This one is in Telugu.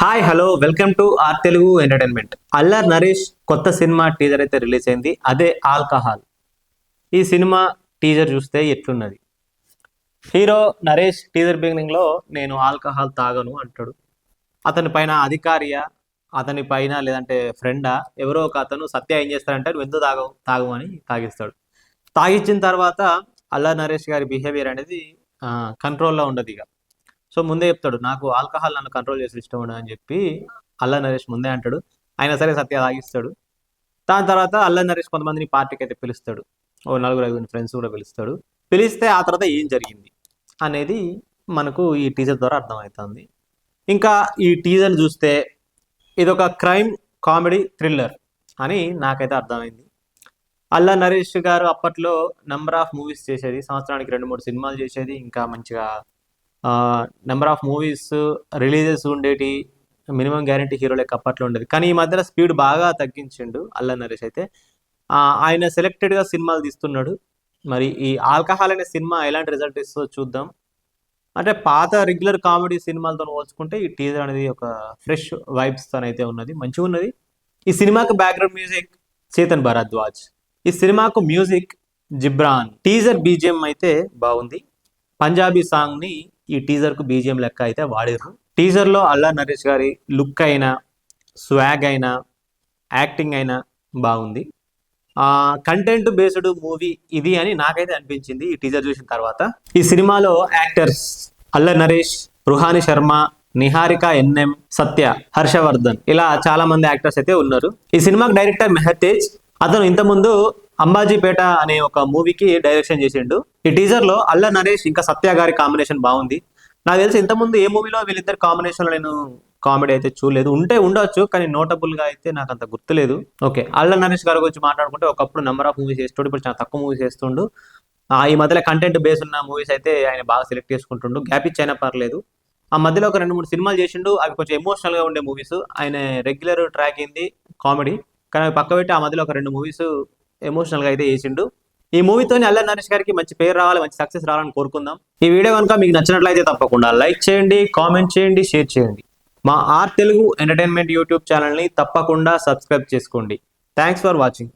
Hi hello welcome to our Telugu entertainment Allari Naresh కొత్త సినిమా టీజర్ అయితే రిలీజ్ అయింది. అదే ఆల్కహాల్ ఈ సినిమా టీజర్ చూస్తే ఎట్లున్నది? హీరో నరేష్ టీజర్ బిగినింగ్లో నేను ఆల్కహాల్ తాగను అంటాడు. అతని పైన అధికారియా? అతని పైన లేదంటే ఫ్రెండా ఎవరో ఒక అతను సత్య ఏం చేస్తారంటే నువ్వు ఎందుకు తాగవు? తాగు అని తాగిస్తాడు. తాగిచ్చిన తర్వాత అల్లర్ నరేష్ గారి బిహేవియర్ అనేది కంట్రోల్లో ఉండదు ఇక. సో ముందే చెప్తాడు నాకు ఆల్కహాల్ నన్ను కంట్రోల్ చేసే ఇష్టం ఉండదు అని చెప్పి అల్లా నరేష్ ముందే అంటాడు. అయినా సరే సత్య తాగిస్తాడు. దాని తర్వాత అల్లా నరేష్ కొంతమందిని పార్టీకి అయితే పిలుస్తాడు. ఓ నలుగురు ఐదుగురు ఫ్రెండ్స్ కూడా పిలుస్తాడు. పిలిస్తే ఆ తర్వాత ఏం జరిగింది అనేది మనకు ఈ టీజర్ ద్వారా అర్థమవుతుంది. ఇంకా ఈ టీజర్ చూస్తే ఇది ఒక క్రైమ్ కామెడీ థ్రిల్లర్ అని నాకైతే అర్థమైంది. అల్లా నరేష్ గారు అప్పట్లో నెంబర్ ఆఫ్ మూవీస్ చేసేది సంవత్సరానికి రెండు మూడు సినిమాలు చేసేది ఇంకా మంచిగా నెంబర్ ఆఫ్ మూవీస్ రిలీజెస్ ఉండేటి మినిమం గ్యారంటీ హీరో లెక్క అప్పట్లో ఉండేది. కానీ ఈ మధ్యన స్పీడ్ బాగా తగ్గించిండు అల్లా నరేష్ అయితే. ఆయన సెలెక్టెడ్గా సినిమాలు తీస్తున్నాడు. మరి ఈ ఆల్కహాల్ అనే సినిమా ఎలాంటి రిజల్ట్ ఇస్తుందో చూద్దాం. అంటే పాత రెగ్యులర్ కామెడీ సినిమాలతో పోల్చుకుంటే ఈ టీజర్ అనేది ఒక ఫ్రెష్ వైబ్స్తో అయితే ఉన్నది. మంచిగా ఉన్నది. ఈ సినిమాకు బ్యాక్గ్రౌండ్ మ్యూజిక్ చేతన్ భరద్వాజ్. ఈ సినిమాకు మ్యూజిక్ జిబ్రాన్. టీజర్ బీజిఎం అయితే బాగుంది. పంజాబీ సాంగ్ని ఈ టీజర్కు బీజిఎం లెక్క అయితే వాడారు టీజర్లో అల్లా నరేష్ గారి లుక్ అయినా స్వాగ్ అయినా యాక్టింగ్ అయినా బాగుంది. ఆ కంటెంట్ బేస్డ్ మూవీ ఇది అని నాకైతే అనిపించింది ఈ టీజర్ చూసిన తర్వాత. ఈ సినిమాలో యాక్టర్స్ అల్ల నరేష్ రుహాని శర్మ నిహారిక ఎన్ఎం సత్య హర్షవర్ధన్ ఇలా చాలా మంది యాక్టర్స్ అయితే ఉన్నారు. ఈ సినిమాకి డైరెక్టర్ మెహతేజ్ అతను ఇంతకుముందు అంబాజీపేట అనే ఒక మూవీకి డైరెక్షన్ చేసిండు. ఈ టీజర్లో అల్ల నరేష్ ఇంకా సత్య గారి కాంబినేషన్ బాగుంది. నాకు తెలిసి ఇంతకుముందు ఏ మూవీలో వీళ్ళిద్దరు కాంబినేషన్లో నేను కామెడీ అయితే చూడలేదు. ఉంటే ఉండొచ్చు కానీ నోటబుల్గా అయితే నాకు అంత గుర్తులేదు. ఓకే అల్ల నరేష్ గారి గురించి మాట్లాడుకుంటే ఒకప్పుడు నెంబర్ ఆఫ్ మూవీస్ చేస్తుండు ఇప్పుడు చాలా తక్కువ మూవీస్ చేస్తుండు. ఆ, ఈ మధ్యలో కంటెంట్ బేస్ ఉన్న మూవీస్ అయితే ఆయన బాగా సెలెక్ట్ చేసుకుంటుండు. గ్యాప్ ఇచ్చైనా పర్లేదు. ఆ మధ్యలో ఒక రెండు మూడు సినిమాలు చేసిండు. అవి కొంచెం ఎమోషనల్గా ఉండే మూవీస్ ఆయన రెగ్యులర్ ట్రాక్ అయింది కామెడీ కానీ అవి పక్క పెట్టి ఆ మధ్యలో ఒక రెండు మూవీస్ ఎమోషనల్గా అయితే చేసిండు. ఈ మూవీతోని అల్ల నరేష్ గారికి మంచి పేరు రావాలి మంచి సక్సెస్ రావాలని కోరుకుందాం. ఈ వీడియో కనుక మీకు నచ్చినట్లయితే తప్పకుండా లైక్ చేయండి కామెంట్ చేయండి షేర్ చేయండి. మా ఆర్ తెలుగు ఎంటర్టైన్మెంట్ యూట్యూబ్ ఛానల్ని తప్పకుండా సబ్స్క్రైబ్ చేసుకోండి. Thanks for watching